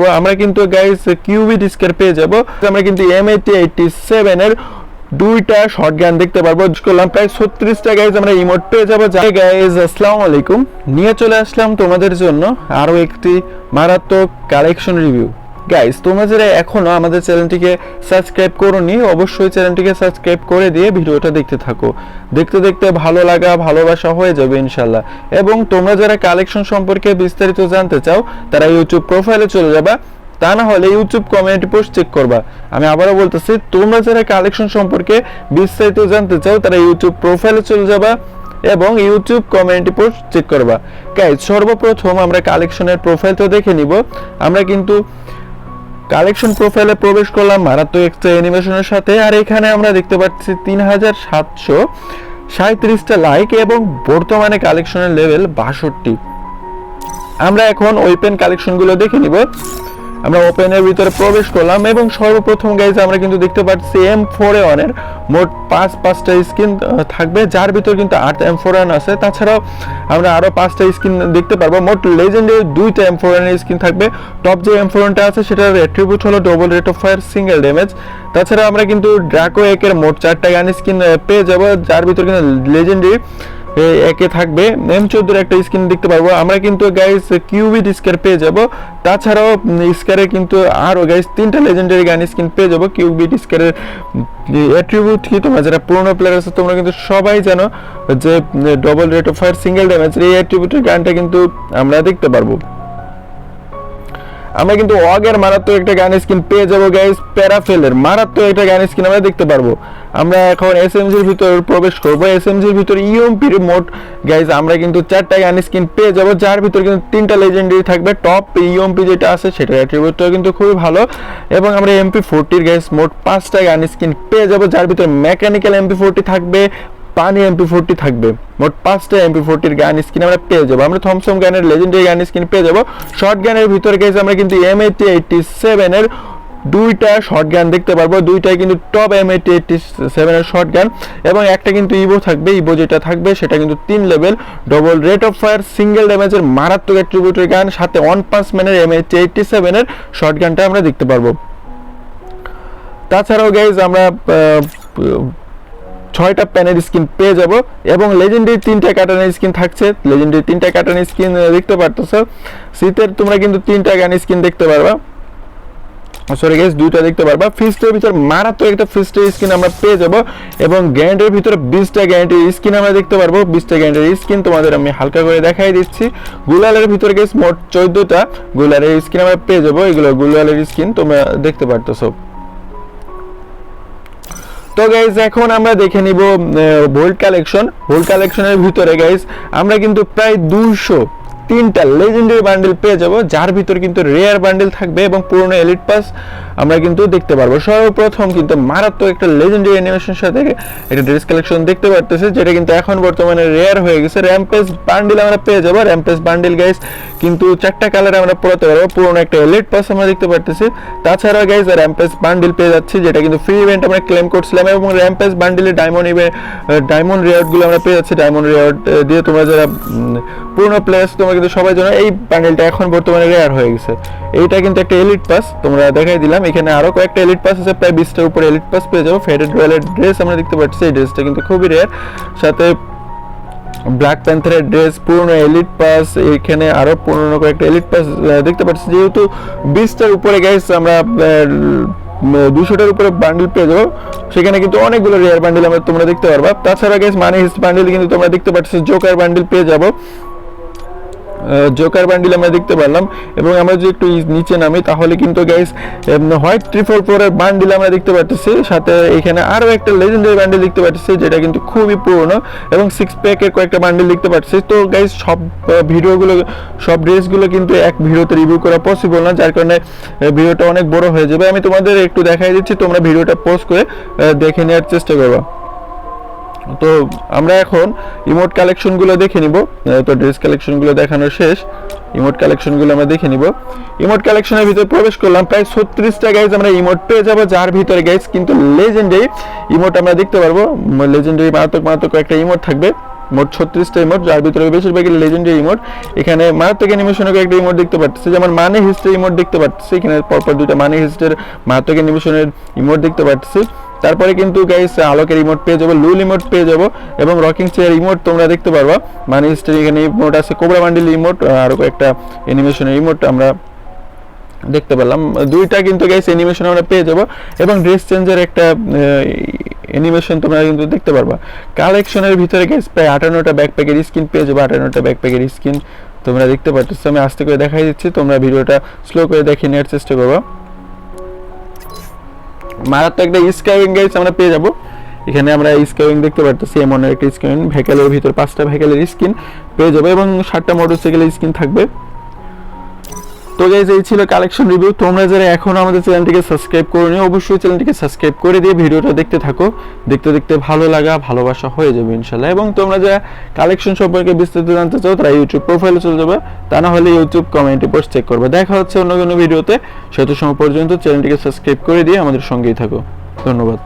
পারব আমরা কিন্তু গাইস কিউবি ডিস্কের পেয়ে যাব। আমরা কিন্তু এম এইটি সেভেনের দুইটা শর্ট গান দেখতে পারব। করলাম প্রায় ছত্রিশটা গাইজ আমরা ইমোট পেয়ে যাব। গাইজ আসসালামু আলাইকুম। নিয়ে চলে আসলাম তোমাদের জন্য আরও একটি মারাত্মক কালেকশন রিভিউ গাইজ তোমরা যারা এখনও আমাদের চ্যানেলটিকে সাবস্ক্রাইব করোনি, অবশ্যই চ্যানেলটিকে সাবস্ক্রাইব করে দিয়ে ভিডিওটা দেখতে থাকো। দেখতে দেখতে ভালো লাগা, ভালোবাসা হয়ে যাবে ইনশাল্লাহ এবং তোমরা যারা কালেকশন সম্পর্কে বিস্তারিত জানতে চাও, তারা ইউটিউব প্রোফাইলে চলে যাবা। তা না হলে ইউটিউব কমিউনিটি পোস্ট চেক করবা। আমি আবারও বলতেছি, তোমরা যারা কালেকশন সম্পর্কে বিস্তারিত জানতে চাও, তারা ইউটিউব প্রোফাইলে চলে যাবা এবং ইউটিউব কমিউনিটি পোস্ট চেক করবা। গাইজ সর্বপ্রথম আমরা কালেকশনের প্রোফাইল তো দেখে নিব। আমরা কিন্তু কালেকশন প্রোফাইলে প্রবেশ করলাম মারাত্মক এক্সট্রা অ্যানিমেশনের সাথে, আর এখানে আমরা দেখতে পাচ্ছি তিন হাজার সাতশো সাঁত্রিশটা লাইক এবং বর্তমানে কালেকশনের লেভেল বাষট্টি। আমরা এখন ওপেন কালেকশনগুলো দেখে নিব। আমরা ওপেনের ভিতরে প্রবেশ করলাম এবং সর্বপ্রথম গাইজ আমরা কিন্তু দেখতে পাচ্ছি এম ফোর এ ওয়ানের মোট পাঁচ, পাঁচটা স্কিন থাকবে, যার ভিতর কিন্তু আট এম ফোর ওয়ান আছে। তাছাড়াও আমরা আরও পাঁচটা স্কিন দেখতে পারব। মোট লেজেন্ডের দুইটা এম ফোর ওয়ানের স্কিন থাকবে। টপ যে এম ফোর ওয়ানটা আছে, সেটার অ্যাট্রিবিউট হলো double rate of fire single damage তাছাড়া আমরা কিন্তু ড্রাকো একের মোট চারটা গান স্কিন পেয়ে যাব, যার ভিতর কিন্তু লেজেন্ডারি একে থাকবে। এম চোদ্দোর একটা স্ক্রিন দেখতে পারব। আমরা কিন্তু গাইস কিউবিট স্কার পেয়ে যাব। তাছাড়াও স্কারে কিন্তু আরও গাইস তিনটা লেজেন্ডারি গান স্কিন পেয়ে যাব। কিউবিট স্কারের অ্যাট্রিবিউট কি? তোমরা যারা পুরোনো প্লেয়ার আছে, তোমরা কিন্তু সবাই জানো যে double rate of fire single damage এই অ্যাট্রিবিউটের গানটা কিন্তু আমরা দেখতে পারব। আমরা কিন্তু অগের মারাত্মক একটা গান স্কিন পেয়ে যাব গাইস প্যারাফেলের মারাত্মক একটা গান স্কিন আমরা দেখতে পারব। আমরা এখন এসএমজির ভিতর প্রবেশ করব। এসএমজির ভিতর ইউএমপির মোট গাইস আমরা কিন্তু চারটা গান স্কিন পেয়ে যাব, যার ভিতর কিন্তু তিনটা লেজেন্ডারি থাকবে। টপ ইউএমপি যেটা আছে, সেটার অ্যাট্রিবিউটটাও কিন্তু খুবই ভালো। এবং আমরা এমপি ফোরটির গাইস মোট পাঁচটা গান স্কিন পেয়ে যাব, যার ভিতর মেকানিক্যাল এমপি ফোরটি থাকবে। পানি এমপি ফোরটি থাকবে। মোট পাঁচটা এমপি ফোরটির গান স্কিন আমরা পেয়ে যাব। আমরা থমসম গানের লেজেন্ডারি গান স্কিন পেয়ে যাব। শর্ট গানের ভিতরে গেছে আমরা কিন্তু এম এইটি এইটটি সেভেনের দুইটা শর্ট গান দেখতে পারব। দুইটাই কিন্তু টপ এম এইটি এইটটি সেভেনের শর্ট গান এবং একটা কিন্তু ইভো থাকবে। ইভো যেটা থাকবে, সেটা কিন্তু তিন level double rate of fire single ড্যামেজের মারাত্মক অ্যাট্রিবিউটের গান সাথে ওয়ান পাঁচ ম্যানের এম এইটি এইটটি সেভেনের শর্ট গানটা আমরা দেখতে পারব। তাছাড়াও গাইজ আমরা ছয়টা প্যানের স্কিন পেয়ে যাব এবং লেজেন্ডারি তিনটা কাটানের স্কিন থাকছে। লেজেন্ডারি তিনটা কাটানের স্কিন দেখতে পারতেছো। শীতের তোমরা কিন্তু তিনটা গান স্কিন দেখতে পারবা। সরি গেস দুইটা দেখতে পারবা। ফিস্টের ভিতর মারাত্মক একটা ফিস্টের স্কিন আমরা পেয়ে যাব এবং গ্যান্ডের ভিতরে বিশটা গ্যান্ডের স্কিন আমরা দেখতে পারব। বিশটা গ্যান্ডের স্কিন তোমাদের আমি হালকা করে দেখাই দিচ্ছি। গুলালের ভিতরে গেস মোট চোদ্দটা গুলালের স্কিন আমরা পেয়ে যাব। এগুলো গুলালের স্কিন তোমরা দেখতে পারতেছো। তো গাইজ এখন আমরা দেখে নিব ভোল্ট কালেকশন ভোল্ট কালেকশনের ভিতরে গাইজ আমরা কিন্তু প্রায় দুশো তিনটা লেজেন্ডারি বান্ডেল পেয়ে যাব, যার ভিতর কিন্তু রেয়ার বান্ডেল থাকবে এবং পুরনো এলিট পাস আমরা কিন্তু দেখতে পারব। সর্বপ্রথম কিন্তু মারাত্মক একটা লেজেন্ডারি অ্যানিমেশনের সাথে একটা ড্রেস কালেকশন দেখতে পারতেছে, যেটা কিন্তু এখন বর্তমানে রেয়ার হয়ে গেছে। র্যাম্পেস বান্ডেল আমরা পেয়ে যাব। র্যাম্পেস বান্ডেল গাইজ কিন্তু চারটা কালার আমরা পড়াতে পারব। পুরনো একটা এলিট পাস আমরা দেখতে পারতেছি। তাছাড়া গাইজ র্যাম্পেস বান্ডেল পেয়ে যাচ্ছি, যেটা কিন্তু ফ্রি ইভেন্ট আমরা ক্লেম করছিলাম এবং র্যাম্পেস বান্ডেলে ডায়মন্ড ইভেন্ট ডায়মন্ড রেয়ার্ডগুলো আমরা পেয়ে যাচ্ছি। ডায়মন্ড রেয়ার্ড দিয়ে তোমরা যারা পুরনো প্লেয়ার্স তোমরা কিন্তু সবাই জানো এই বান্ডেলটা এখন বর্তমানে রেয়ার হয়ে গেছে। এইটা কিন্তু একটা এলিট পাস তোমরা দেখাই দিলাম। এখানে আরও কয়েকটা এলিট পাস আছে, প্রায় বিশটার উপরে এলিট পাস পেয়ে যাব। ফেডেড রয়্যালের ড্রেস আমরা দেখতে পাচ্ছি, এই ড্রেসটা কিন্তু খুবই রেয়ার সাথে ব্ল্যাক প্যান্থারের ড্রেস পুরনো এলিট পাস এখানে আরও পুরনো কয়েকটা এলিট পাস দেখতে পাচ্ছি। যেহেতু বিশটার উপরে গাইস আমরা দুশোটার উপরে বান্ডেল পেয়ে যাব, সেখানে কিন্তু অনেকগুলো রেয়ার বান্ডেল আমরা তোমরা দেখতে পারবা। তাছাড়া গেস মানি হিস্ট বান্ডেল কিন্তু তোমরা দেখতে পাচ্ছ জোকার বান্ডেল পেয়ে যাব। জোকার বান্ডিল আমরা দেখতে পারলাম। এবং আমরা যদি একটু নিচে নামি, তাহলে কিন্তু গাইস হোয়াইট ট্রিপল ফোরের বান্ডিল আমরা দেখতে পাচ্ছি সাথে এখানে আরও একটা লেজেন্ডারি বান্ডিল দেখতে পাচ্ছি যেটা কিন্তু খুবই পুরনো এবং সিক্স প্যাকের কয়েকটা বান্ডিল দেখতে পাচ্ছি তো গাইস সব ভিডিওগুলো, সব ড্রেসগুলো কিন্তু এক ভিডিওতে রিভিউ করা পসিবল না, যার কারণে ভিডিওটা অনেক বড় হয়ে যাবে। আমি তোমাদের একটু দেখাই দিচ্ছি, তোমরা ভিডিওটা পোস্ট করে দেখে নেওয়ার চেষ্টা করবা। তো আমরা এখন ইমোট কালেকশনগুলো দেখে নিব। তো ড্রেস কালেকশনগুলো দেখানো শেষ। ইমোট কালেকশনগুলো আমরা দেখে নিব। ইমোট কালেকশনের ভিতরে প্রবেশ করলাম। প্রায় ছত্রিশটা গাইজ আমরা ইমোট পেয়ে যাব যার ভিতরে গাইজ কিন্তু লেজেন্ডারি ইমোট আমরা দেখতে পারব। লেজেন্ডারি মারাত্মক মারাত্মক একটা ইমোট থাকবে। মোট ছত্রিশটা ইমোট যার ভিতরে বেশিরভাগই লেজেন্ডারি ইমোট এখানে মারাত্মক অ্যানিমেশনের একটা ইমোট দেখতে পাচ্ছি যেমন মানে হিস্ট্রি ইমোট দেখতে পাচ্ছি এখানে পরপর দুইটা মানে হিস্টের মারাত্মক অ্যানিমেশনের ইমোট দেখতে পাচ্ছি তারপরে কিন্তু গাইস আলোকের রিমোট পেয়ে যাব লু রিমোট পেয়ে যাব, এবং রকিং চেয়ার রিমোট তোমরা দেখতে পারবা। মানে এখানে ইমোট আছে কোবরা বান্ডিল ইমোট আরও একটা অ্যানিমেশনের ইমোট আমরা দেখতে দুইটা কিন্তু গাইস অ্যানিমেশন আমরা পেয়ে যাব, এবং ড্রেস চেঞ্জের একটা অ্যানিমেশন তোমরা কিন্তু দেখতে পারবা। কালেকশনের ভিতরে গাইস প্রায় আটান্নটা ব্যাকপ্যাকের স্কিন পেয়ে যাব, আটান্নটা ব্যাকপ্যাকের স্কিন তোমরা দেখতে পাচ্ছ আমি আস্তে করে দেখাই দিচ্ছি, তোমরা ভিডিওটা স্লো করে দেখে নেওয়ার চেষ্টা করবা। মারাত্মক একটা স্কাইউইং গাইস আমরা পেয়ে যাব। এখানে আমরা স্কাইউইং দেখতে পারতেছি এমনের একটা স্কিন ভেকেলের ভিতর পাঁচটা ভেকেলের স্কিন পেয়ে যাব এবং সাতটা মোটরসাইকেলের স্কিন থাকবে। তো গাইজ এই ছিল কালেকশন রিভিউ তোমরা যারা এখনও আমাদের চ্যানেলটিকে সাবস্ক্রাইব করোনি, অবশ্যই চ্যানেলটিকে সাবস্ক্রাইব করে দিয়ে ভিডিওটা দেখতে থাকো। দেখতে দেখতে ভালো লাগা, ভালোবাসা হয়ে যাবে ইনশাল্লাহ এবং তোমরা যারা কালেকশন সম্পর্কে বিস্তারিত জানতে চাও, তারা ইউটিউব প্রোফাইলে চলে যাবে। তা না হলে ইউটিউব কমেন্টে পোস্ট চেক করবে। দেখা হচ্ছে অন্য কোনো ভিডিওতে। সেতু সময় পর্যন্ত চ্যানেলটিকে সাবস্ক্রাইব করে দিয়ে আমাদের সঙ্গেই থাকো। ধন্যবাদ।